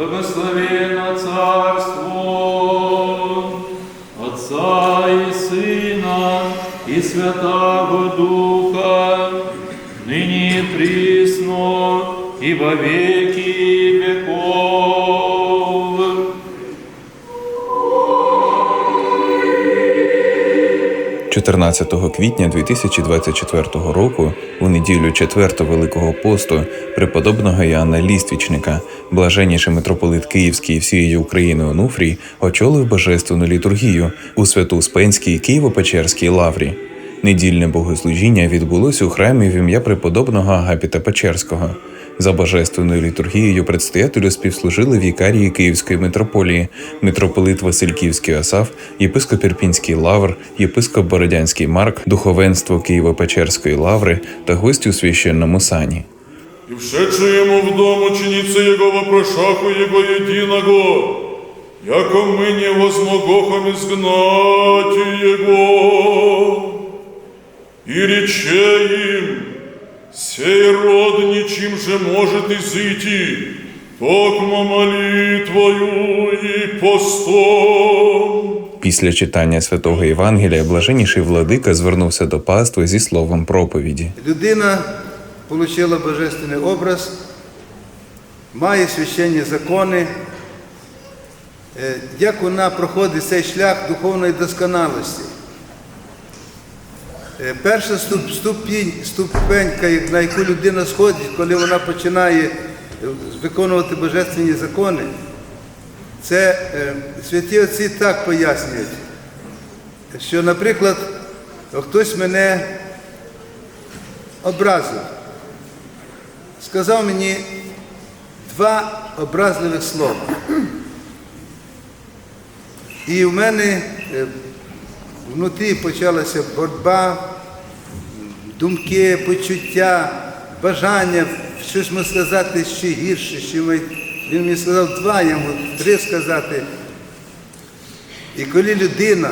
Благословенно Царство Отца и Сына и Святого Духа, ныне и присно и во веки веков. 14 квітня 2024 року, у неділю 4 Великого посту, преподобного Іоанна Ліствічника, блаженніший митрополит Київський всієї України Онуфрій очолив божественну літургію у Свято-Успенській Києво-Печерській лаврі. Недільне богослужіння відбулось у храмі в ім'я преподобного Агапіта Печерського. За божественною літургією предстоятелю співслужили вікарії Київської митрополії, митрополит Васильківський Осав, єпископ Ірпінський Лавр, єпископ Бородянський Марк, духовенство Києво-Печерської лаври та гості у священному сані. И вшедшему в дом ученицы Его вопрошаху Его единого, яко мы не возмогохом изгнать Его. И рече им, сей род ничем же может изыти, токмо молитвою и постом. Після читання святого Євангелія блаженніший владика звернувся до пастви зі словом проповіді. Людина отримала божественний образ, має священні закони. Е, Як вона проходить цей шлях духовної досконалості? Е, Перша ступінь, ступенька, на яку людина сходить, коли вона починає е, виконувати божественні закони, це святі отці так пояснюють, що, наприклад, хтось мене образив. Сказав мені два образливих слова. І в мене е, внутрі почалася боротьба, думки, почуття, бажання щось йому сказати ще гірше, що ми- він мені сказав два, я можу три сказати. І коли людина,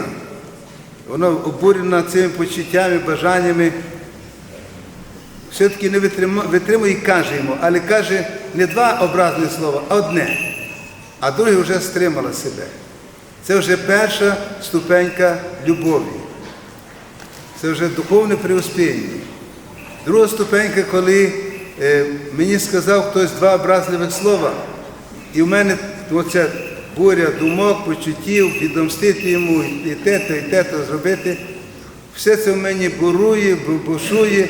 вона обурена цими почуттями, бажаннями, все-таки не витримує, і каже йому, але каже не два образні слова, а одне. А друге вже стримала себе. Це вже перша ступенька любові. Це вже духовне преуспіння. Друга ступенька, коли е, мені сказав хтось два образливих слова, і в мене оця буря думок, почуттів, відомстити йому і те-то, і те-то зробити. Все це в мені бурує, бу- бушує,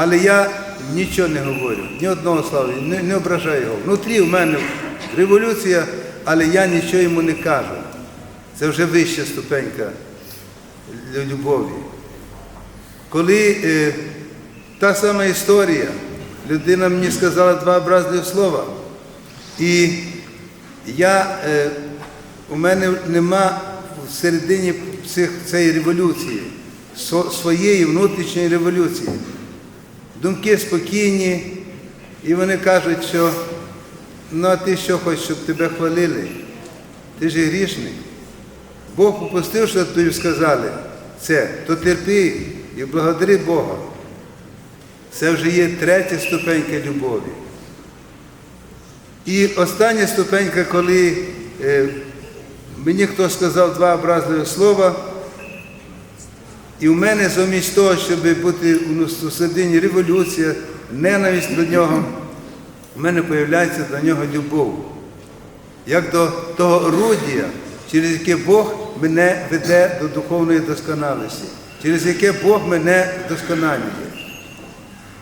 але я нічого не говорю, ні одного слова, не, не ображаю його. Внутрі в мене революція, але я нічого йому не кажу. Це вже вища ступенька любові. Коли е, та сама історія, людина мені сказала два образливі слова, і я, е, у мене нема всередині цих, цієї революції, своєї внутрішньої революції. Думки спокійні, і вони кажуть, що ну а ти що хочеш, щоб тебе хвалили? Ти ж грішник. Бог попустив, що тобі сказали це, то терпи і благодари Бога. Це вже є третя ступенька любові. І остання ступенька, коли е, мені хто сказав два образливі слова, і в мене замість того, щоб бути у середині революція, ненависть до нього, в мене з'являється до нього любов. Як до того орудія, через яке Бог мене веде до духовної досконалості, через яке Бог мене досконалює.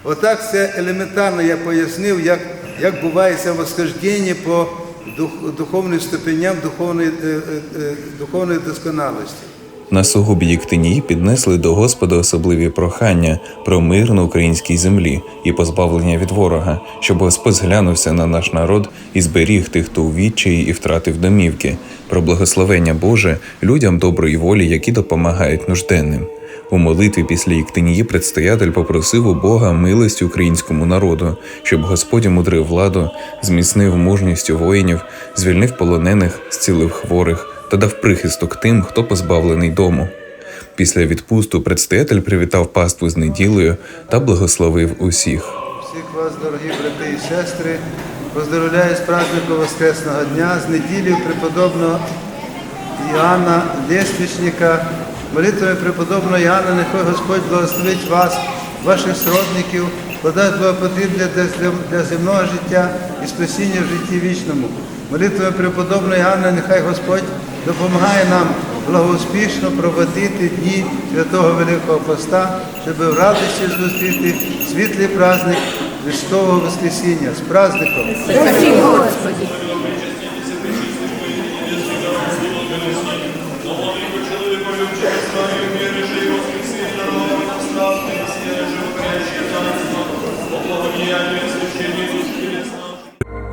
Отак це елементарно я пояснив, як, як буває це восхождення по дух, духовним ступеням духовної, е, е, е, духовної досконалості. На сугубі Єктинії піднесли до Господа особливі прохання про мир на українській землі і позбавлення від ворога, щоб Господь зглянувся на наш народ і зберіг тих, хто у відчаї і втратив домівки, про благословення Боже людям доброї волі, які допомагають нужденним. У молитві після Єктинії предстоятель попросив у Бога милості українському народу, щоб Господь мудрив владу, зміцнив мужністю воїнів, звільнив полонених, зцілив хворих та дав прихисток тим, хто позбавлений дому. Після відпусту предстоятель привітав паству з неділею та благословив усіх. Всіх вас, дорогі брати і сестри, поздоровляю з праздником Воскресного дня, з неділею преподобного Іоанна Лєствічника, молитвами преподобного Іоанна, нехай Господь благословить вас, ваших сродників, подасть благопотріб для, для земного життя і спасіння в житті вічному. Молитвами преподобного Іоанна, нехай Господь допомагає нам благоуспішно проводити дні святого Великого Поста, щоб в радості зустріти світлий праздник Христового Воскресіння. З праздником.